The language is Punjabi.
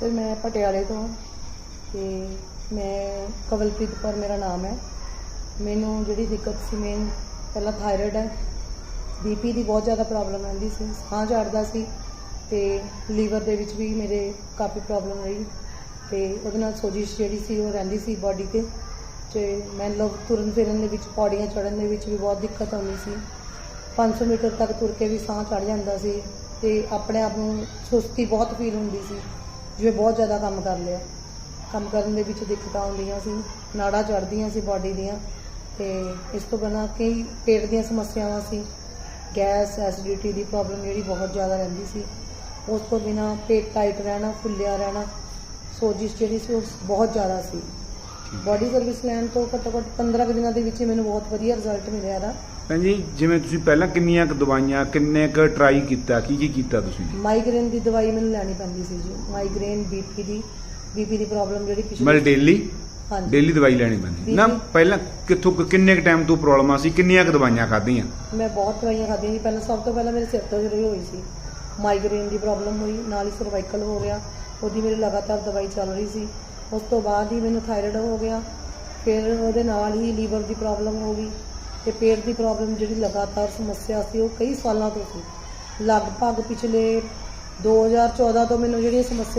ਸਰ ਮੈਂ ਪਟਿਆਲੇ ਤੋਂ ਹਾਂ ਤੇ ਮੈਂ ਕਵਲਪ੍ਰੀਤ ਪਰ ਮੇਰਾ ਨਾਮ ਹੈ। ਮੈਨੂੰ ਜਿਹੜੀ ਦਿੱਕਤ ਸੀ ਮੇਨ ਪਹਿਲਾਂ ਥਾਇਰਾਇਡ ਹੈ। ਬੀਪੀ ਦੀ ਬਹੁਤ ਜ਼ਿਆਦਾ ਪ੍ਰੋਬਲਮ ਰਹਿੰਦੀ ਸੀ, ਸਾਹ ਚੜਦਾ ਸੀ ਤੇ ਲੀਵਰ ਦੇ ਵਿੱਚ ਵੀ ਮੇਰੇ ਕਾਫੀ ਪ੍ਰੋਬਲਮ ਰਹੀ ਤੇ ਉਹਦੇ ਨਾਲ ਸੋਜਿਸ਼ ਜਿਹੜੀ ਸੀ ਉਹ ਰਹਿੰਦੀ ਸੀ ਬਾਡੀ ਤੇ ਤੇ ਮੈਂ ਲੋਕ ਤੁਰਨ ਫਿਰਨ ਦੇ ਵਿੱਚ, ਪੌੜੀਆਂ ਚੜ੍ਹਨ ਦੇ ਵਿੱਚ ਵੀ ਬਹੁਤ ਦਿੱਕਤ ਆਉਂਦੀ ਸੀ। 500 ਮੀਟਰ ਤੱਕ ਤੁਰ ਕੇ ਵੀ ਸਾਹ ਚੜ ਜਾਂਦਾ ਸੀ ਤੇ ਆਪਣੇ ਆਪ ਨੂੰ ਸੁਸਤੀ ਬਹੁਤ ਫੀਲ ਹੁੰਦੀ ਸੀ। ਜਿਵੇਂ ਬਹੁਤ ਜ਼ਿਆਦਾ ਕੰਮ ਕਰ ਲਿਆ। ਕੰਮ ਕਰਨ ਦੇ ਵਿੱਚ ਦਿੱਕਤਾਂ ਆਉਂਦੀਆਂ ਸੀ, ਨਾੜਾਂ ਚੜ੍ਹਦੀਆਂ ਸੀ ਬਾਡੀ ਦੀਆਂ ਤੇ ਇਸ ਤੋਂ ਬਿਨਾਂ ਕਈ ਪੇਟ ਦੀਆਂ ਸਮੱਸਿਆਵਾਂ ਸੀ। ਗੈਸ ਐਸਿਡਿਟੀ ਦੀ ਪ੍ਰੋਬਲਮ ਜਿਹੜੀ ਬਹੁਤ ਜ਼ਿਆਦਾ ਰਹਿੰਦੀ ਸੀ। ਉਸ ਤੋਂ ਬਿਨਾਂ ਪੇਟ ਟਾਈਟ ਰਹਿਣਾ, ਫੁੱਲਿਆ ਰਹਿਣਾ, ਸੋਜਿਸ਼ ਜਿਹੜੀ ਸੀ ਉਹ ਬਹੁਤ ਜ਼ਿਆਦਾ ਸੀ। ਬਾਡੀ ਸਰਵਿਸ ਲੈਣ ਤੋਂ ਘੱਟੋ ਘੱਟ 15 ਕੁ ਦਿਨਾਂ ਦੇ ਵਿੱਚ ਹੀ ਮੈਨੂੰ ਬਹੁਤ ਵਧੀਆ ਰਿਜ਼ਲਟ ਮਿਲਿਆ ਇਹਦਾ। ਭੈਣ ਜੀ ਜਿਵੇਂ ਤੁਸੀਂ ਪਹਿਲਾਂ ਕਿੰਨੀਆਂ ਕੁ ਦਵਾਈਆਂ ਕਿੰਨੇ ਕੁ ਟਰਾਈ ਕੀਤਾ ਕੀ ਕੀ ਕੀਤਾ ਤੁਸੀਂ? ਮਾਈਗ੍ਰੇਨ ਦੀ ਦਵਾਈ ਮੈਨੂੰ ਲੈਣੀ ਪੈਂਦੀ ਸੀ ਜੀ। ਮਾਈਗ੍ਰੇਨ ਬੀਪੀ ਦੀ। ਬੀਪੀ ਦੀ ਪ੍ਰੋਬਲਮ ਜਿਹੜੀ ਮਤਲਬ ਪਿਛਲੇ ਡੇਲੀ ਹਾਂਜੀ। ਡੇਲੀ ਦਵਾਈ ਲੈਣੀ ਪੈਂਦੀ। ਨਾ। ਪਹਿਲਾਂ ਕਿੱਥੋਂ ਕੁ- ਕਿੰਨੇ ਕੁ ਟਾਈਮ ਤੋਂ ਪ੍ਰੋਬਲਮ ਆ ਸੀ? ਕਿੰਨੀਆਂ ਕੁ ਦਵਾਈਆਂ ਖਾਧੀਆਂ? ਮੈਂ ਬਹੁਤ ਦਵਾਈਆਂ ਖਾਧੀਆਂ ਜੀ। ਪਹਿਲਾਂ ਸਭ ਤੋਂ ਪਹਿਲਾਂ ਮੇਰੇ ਸਿਰ ਤੋਂ ਜਿਹੜੀ ਹੋਈ ਸੀ। ਮਾਈਗ੍ਰੇਨ ਦੀ ਪ੍ਰੋਬਲਮ ਹੋਈ ਨਾਲ ਹੀ ਸਰਵਾਈਕਲ ਹੋ ਗਿਆ। ਉਹਦੀ ਮੇਰੀ ਲਗਾਤਾਰ ਦਵਾਈ ਚੱਲ ਰਹੀ ਸੀ। ਉਸ ਤੋਂ ਬਾਅਦ ਹੀ ਮੈਨੂੰ ਥਾਇਰਾਇਡ ਹੋ ਗਿਆ। ਫਿਰ ਉਹਦੇ ਨਾਲ ਹੀ ਲੀਵਰ ਦੀ ਪ੍ਰੋਬਲਮ ਹੋ ਗਈ ਤੇ ਪੇਟ ਦੀ ਪ੍ਰੋਬਲਮ ਜਿਹੜੀ ਲਗਾਤਾਰ ਸਮੱਸਿਆ ਸੀ ਉਹ ਕਈ ਸਾਲਾਂ ਤੋਂ ਸੀ। ਲਗਭਗ ਪਿਛਲੇ 2014 ਤੋਂ ਮੈਨੂੰ ਜਿਹੜੀ ਸਮੱਸਿਆ